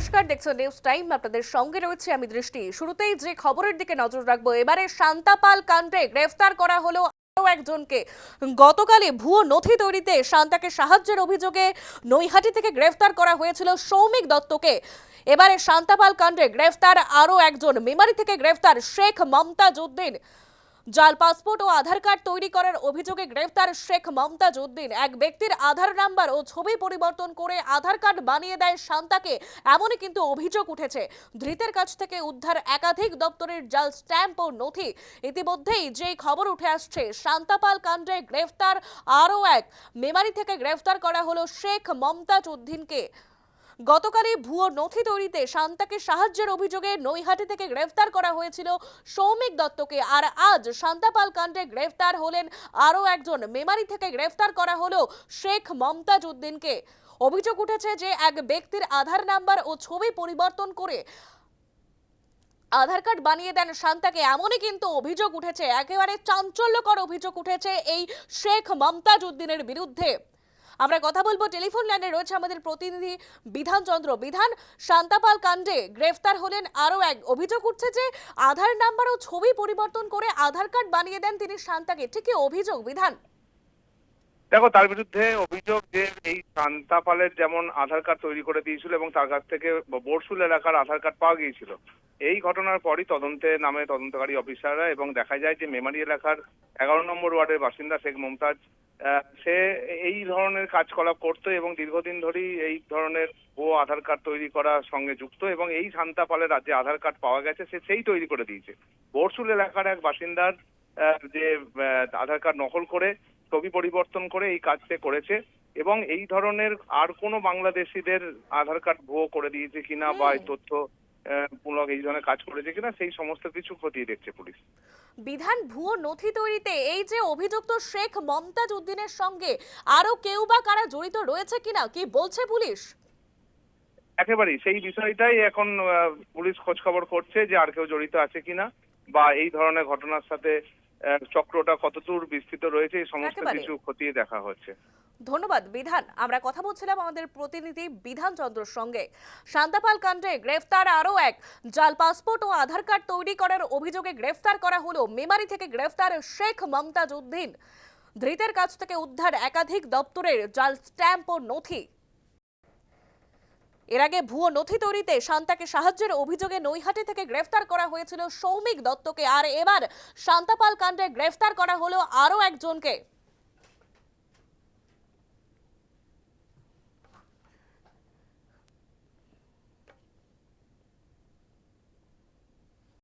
নমস্কার, দেখছ news time আপনাদের সঙ্গে রয়েছে আমি দৃষ্টি। শুরুতেই যে খবরের দিকে নজর রাখব, এবারে শান্তাপাল কাণ্ডে গ্রেফতার করা হলো আরও একজনকে। গতকালে ভুয়ো নথি তৈরিতে শান্তাকে সাহায্যের অভিযোগে নৈহাটি থেকে গ্রেফতার করা হয়েছিল সৌমিক দত্তকে। এবারে শান্তাপাল কাণ্ডে গ্রেফতার আরও একজন। মেমারি থেকে গ্রেফতার শেখ মমতাজ উদ্দিন। জাল পাসপোর্ট ও আধার কার্ড তৈরি করার অভিযোগে গ্রেফতার শেখ মমতাজ উদ্দিন। এক ব্যক্তির আধার নাম্বার ও ছবি পরিবর্তন করে আধার কার্ড বানিয়ে দেয় শান্তাকে, এমনই কিন্তু অভিযোগ উঠেছে। ধৃতের কাছ থেকে উদ্ধার একাধিক দপ্তরের জাল স্ট্যাম্প ও নথি। ইতিমধ্যেই যেই খবর উঠে আসছে শান্তাপাল কাণ্ডে গ্রেফতার আরও এক। মেমারি থেকে গ্রেফতার করা হলো শেখ মমতাজ উদ্দিনকে। গতকালই ভুয়ো নথি তৈরিতে শান্তাকে সাহায্যের অভিযোগে নৈহাটি থেকে গ্রেফতার করা হয়েছিল সৌমিক দত্তকে। আর আজ শান্তাপাল কাণ্ডে গ্রেফতার হলেন আরও একজন। মেমারি থেকে গ্রেফতার করা হলো শেখ মমতাজ উদ্দিনকে। অভিযোগ উঠেছে যে এক ব্যক্তির আধার নাম্বার ও ছবি পরিবর্তন করে আধার কার্ড বানিয়ে দেন শান্তাকে। এমনই কিন্তু অভিযোগ উঠেছে। একেবারে চাঞ্চল্যকর অভিযোগ উঠেছে এই শেখ মমতাজ উদ্দিনের বিরুদ্ধে। আমরা কথা বলব টেলিফোন লাইনে রয়েছে আমাদের প্রতিনিধি বিধান চন্দ্র। বিধান, শান্তাপাল কাণ্ডে গ্রেফতার হলেন আরও এক। অভিযোগ উঠছে যে আধার নাম্বার ও ছবি পরিবর্তন করে আধার কার্ড বানিয়ে দেন তিনি শান্তাকে। ঠিকই অভিযোগ, বিধান? দেখো, তার বিরুদ্ধে অভিযোগ যে এই শান্তাপালের যেমন আধার কার্ড তৈরি করে দিয়েছিল এবং তার কাছ থেকে বরসুল এলাকার আধার কার্ড পাওয়া গিয়েছিল, এই ঘটনার পরই তদন্তে নামে তদন্তকারী অফিসাররা এবং দেখা যায় যে মেমারি এলাকার এগারো নম্বর ওয়ার্ডের বাসিন্দা শেখ মমতাজ সে এই ধরনের কাজকলাপ করতো এবং দীর্ঘদিন ধরেই এই ধরনের ভুয়ো আধার কার্ড তৈরি করার সঙ্গে যুক্ত এবং এই শান্তাপালের রাজ্যে আধার কার্ড পাওয়া গেছে, সে সেই তৈরি করে দিয়েছে। বরসুল এলাকার এক বাসিন্দার যে আধার কার্ড নকল করে ছবি পরিবর্তন করে এই কাজটা করেছে এবং এই ধরনের আর কোনো বাংলাদেশিদের আধার কার্ড ভুয়ো করে দিয়েছে কিনা বা এই তথ্য মূলক এই ধরনের কাজ করেছে কিনা সেই সমস্ত কিছু খতিয়ে দেখছে পুলিশ। বিধান ভুয়ো নথি তৈরিতে এই যে অভিযুক্ত শেখ মমতাজ উদ্দিনের সঙ্গে আরও কেউ বা কারা জড়িত রয়েছে কিনা কি বলছে পুলিশ? একেবারেই সেই বিষয়টাই এখন পুলিশ খোঁজ খবর করছে যে আর কেউ জড়িত আছে কিনা বা এই ধরনের ঘটনার সাথে চক্রটা কতদূর বিস্তৃত রয়েছে এই সমস্ত। কিছু খতিয়ে দেখা হচ্ছে। ধন্যবাদ বিধান। আমরা কথা বলছিলাম আমাদের প্রতিনিধি বিধান চন্দ্রর সঙ্গে। শান্তাপাল কাণ্ডে গ্রেফতার আরও এক। জাল পাসপোর্ট ও আধার কার্ড তৈরি করার অভিযোগে গ্রেফতার করা হলো মেমারি থেকে গ্রেফতার শেখ মমতাজ উদ্দিন ধৃতের কাছ থেকে উদ্ধার একাধিক দপ্তরের জাল স্ট্যাম্প ও নথি। এর আগে ভুয়ো নথি তৈরিতে শান্তাকে সাহায্যের অভিযোগে নৈহাটি থেকে গ্রেফতার করা হয়েছিল সৌমিক দত্তকে। আর এবার শান্তাপাল কাণ্ডে গ্রেফতার করা হলো আরও একজনকে।